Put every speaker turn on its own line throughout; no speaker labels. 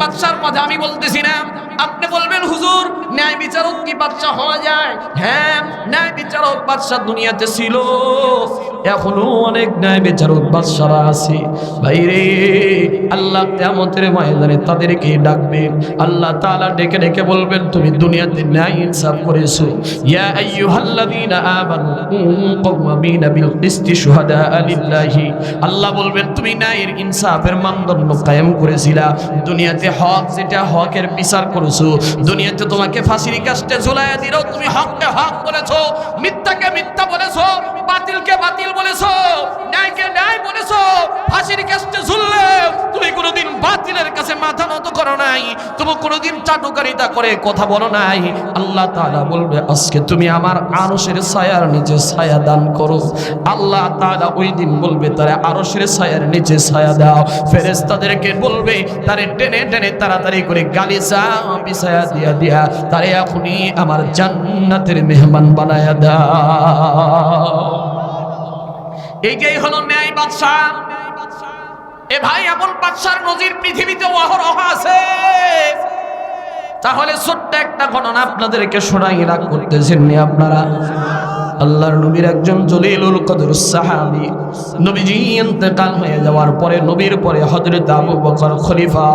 বাদশার কথা আমি বলতেছি না। আপনি বলবেন হুজুর ন্যায় বিচারক কি বাদশা হওয়া যায়? হ্যাঁ ন্যায় বিচারক বাদশা দুনিয়াতে ছিল। এখনও অনেক ন্যায় বিচারক বাদশারা আছে। ভাইরে, আল্লাহ তেমতের ময়দানে তাদেরকে ডাকবে। আল্লাহ তাআলা ডেকে ডেকে বলবেন, তুমি দুনিয়াতে ন্যায় ইনসাফ করেছ। ইয়া আইয়ুহাল্লাযীনা আমানু কওয়ামিনা বিল কিসতি শুহাদা লিল্লাহি। আল্লাহ বলবেন, তুমি ন্যায়ের ইনসাফের মানদণ্ড কায়েম করেছিলা। দুনিয়াতে হক যেটা, হকের বিচার করেছ। দুনিয়াতে তোমাকে ফাঁসির কাস্টে ঝুলাইয়া দিল। তুমি হককে হক বলেছ, মিথ্যাকে মিথ্যা বলেছ, বাতিলকে বাতিল বলেছ, ন্যায়কে ন্যায় বলেছ, ফাঁসির কাস্টে ঝুললে তুমি কোনোদিন বাতিলের কাছে মাথা নত করো নাই। তুমি কোনোদিন চাটুকারিতা করে কথা বলো নাই। আল্লাহ তাআলা বলবে, আজকে তুমি আমার আরশের ছায়ার নিচে ছায়া দান করো। আল্লাহ তাআলা ওই দিন বলবে, তারা আরশের ছায়ার নিচে ছায়া দাও। ফেরেশতাদেরকে বলবে, তারে টেনে টেনে তাড়াতাড়ি করে গালিচা বিছায়া দিয়া দিয়া। তারে এখনই আমার জান্নাতের মেহমান বানায়া দাও। এইটাই হলো ন্যায় বাদশাহ। এ ভাই আবুল বাদশার নজির পৃথিবীতে অহরহ আছে। তাহলে ছোট্ট একটা ঘটনা আপনাদেরকে শোনাই রাগ করতেছেন আপনারা? আল্লাহর নবীর একজন জলিলুল কদর সাহাবী। নবীজি ইন্তেকাল হয়ে যাওয়ার পরে, নবীর পরে হযরত আবু বকর খলিফা,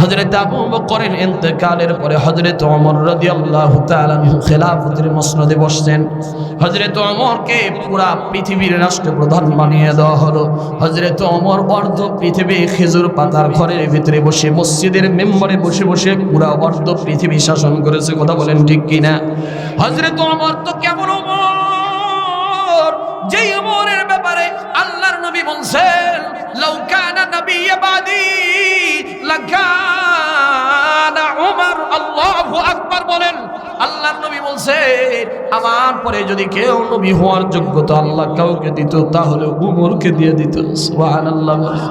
হযরত আবু বকরের ইন্তেকালের পরে হযরত ওমর রাদিয়াল্লাহু তাআলা আনহু খেলাফতের মসনদে বসছেন। হযরত ওমরকে পুরা পৃথিবীর রাষ্ট্রপ্রধান বানিয়ে দেওয়া হলো। হযরত ওমর অর্ধ পৃথিবী খেজুর পাতার ঘরের ভিতরে বসে, মসজিদের মেম্বারে বসে বসে পুরা অর্ধ পৃথিবী শাসন করেছে, কথা বলেন ঠিক কিনা? হযরত ওমর তো কেমন নবী বলছেন, লাউ কানা নবিয়্য বাদি, লাকানা উমর। আল্লাহু আকবার বলেন। আল্লাহর নবী বলছে, আমার পরে যদি কেউ নবী হওয়ার যোগ্যতা আল্লাহ কাউকে দিত, তাহলে উমরকে দিয়ে দিত। সুবহানাল্লাহ।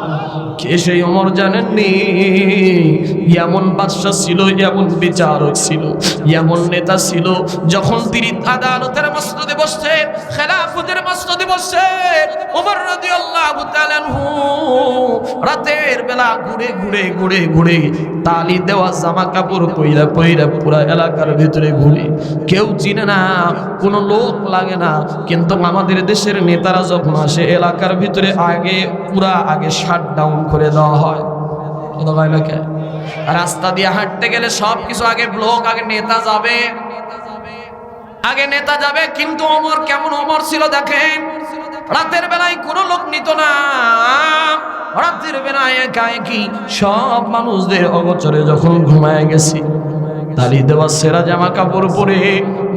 কে সেই ওমর জানেননি? এমন বাদশা ছিল, এমন বিচারক ছিল, এমন নেতা ছিল, যখন তিনি আদালতের মসনদে বসছেন খেলাফতের মসনদে বসছেন ওমর রাদিয়াল্লাহু তাআলা রাতের বেলা ঘুরে ঘুরে ঘুরে ঘুরে তালি দেওয়া জামা কাপড় পইরা পইরা পুরা এলাকার ভিতরে ঘুরে। কেউ চিনে না, কোনো লোক লাগে না, কিন্তু আমাদের দেশের নেতারা যখন আসে, এলাকার ভিতরে আগে, পুরা আগে শাট ডাউন করে দেওয়া হয়। কথা রাস্তা দিয়ে হাঁটতে গেলে সব কিছু আগে ব্লক আগে নেতা যাবে। আগে নেতা যাবে, কিন্তু অমর কেমন অমর ছিল দেখেন? রাতের বেলায় কোনো লোক নিত না। রাতের বেলায় একা একই সব মানুষদের অগোচরে যখন ঘুমায় গেছি, তালি দেওয়া সেরা জামা কাপড় পরে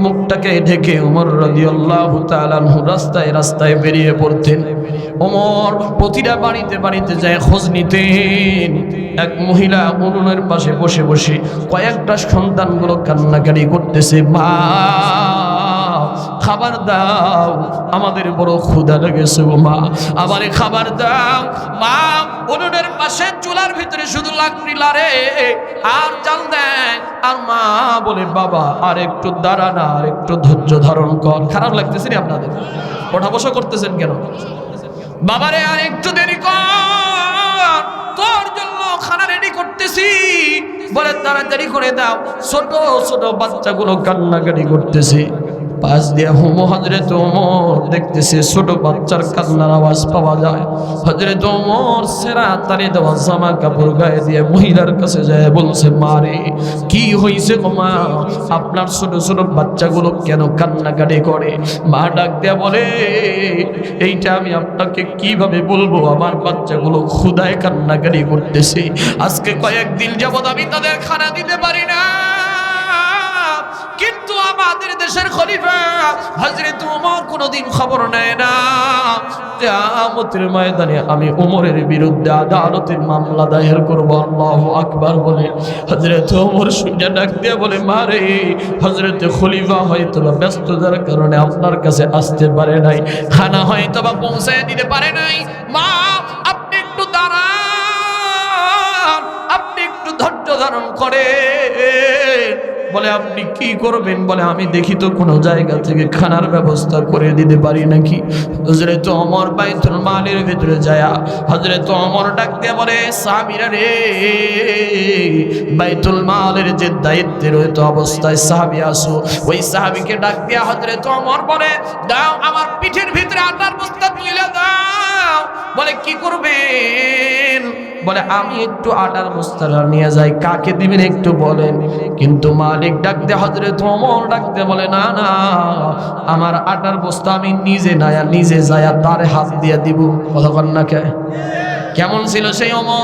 মুখটাকে ঢেকে উমর রাদিয়াল্লাহু তাআলা রাস্তায় রাস্তায় বেরিয়ে পড়তেন। ওমর প্রতিটা বাড়িতে বাড়িতে যায় খোঁজ নিতেন। এক মহিলা উনুনের পাশে বসে বসে কয়েকটা সন্তানগুলো কান্নাকাটি করতেছে মা খাবার দাও। আমাদের বড় ক্ষুধা লেগেছে গো মা। আমারে খাবার দাও। মা, উনুনের পাশে চুলার ভিতরে শুধু লাকড়ি লারে। আর জাল দেয়। আর মা বলে, বাবা, আর একটু দাঁড়া না, আর একটু ধৈর্য ধারণ কর। খারাপ লাগতেছে রে আপনাদের? ওঠা বসা করতেছেন কেন? বাবারে, আর একটু দেরি কর। তোর জন্য খানা রেডি করতেছি। বলে, তাড়াতাড়ি করে দাও। ছোট ছোট বাচ্চাগুলো কান্নাকাটি করতেছে। পাশ দিয়ে হুম হজরত ওমর দেখতেছে ছোট বাচ্চার কান্নার আওয়াজ পাওয়া যায়। হজরত ওমর সেরা তারে দেওয়া জামা কাপড় গায়ে দিয়ে মহিলার কাছে যায়, বলছে মারে কি হয়েছে গো আপনার ছোট ছোট বাচ্চাগুলো কেন কান্নাকাটি করে? মা ডাক দেয়া বলে, এইটা আমি আপনাকে কীভাবে বলব? আমার বাচ্চাগুলো ক্ষুদায় কান্নাকাটি করতেছে। আজকে কয়েকদিন যাবৎ আমি তাদের খানা দিতে পারি না আমাদের দেশের খলিফা হজরত উমর কোনোদিন খবর নেয় না। আমি আপনার কাছে আসতে পারে নাই। খানা হয়তো বা দিতে পারে নাই। মা, আপনি একটু দাঁড়ান, আপনি একটু ধৈর্য ধারণ করে বলে, আপনি কি করবেন? বলে, আমি দেখি তো কোনো জায়গা থেকে খানার ব্যবস্থা করে দিতে পারি নাকি? হজরত অমর বাইতুল মালের ভিতরে যায় হজরত অমর ডাক দিয়ে বলে সাবিরা রে, বাইতুল মালের যে দায়িত্বে রয়েছে অবস্থায় সাহাবি আসো। ওই সাহাবিকে ডাক দিয়া হজরে তো অমর বলে, দাও আমার পিঠের ভিতরে আটার বস্তা তুলে দাও। বলে, কি করবেন বলে, আমি একটু আটার মুস্তারা নিয়ে যাই, কাকে দিবেন একটু বলেন। কিন্তু মালিক ডাকতে হজরত অমর ডাকতে বলে, না না, আমার আটার বস্তা আমি নিজে নায়া, নিজে যায়া তার হাত দিয়ে দিব। কতক্ষণ না কেমন ছিল সেই অমর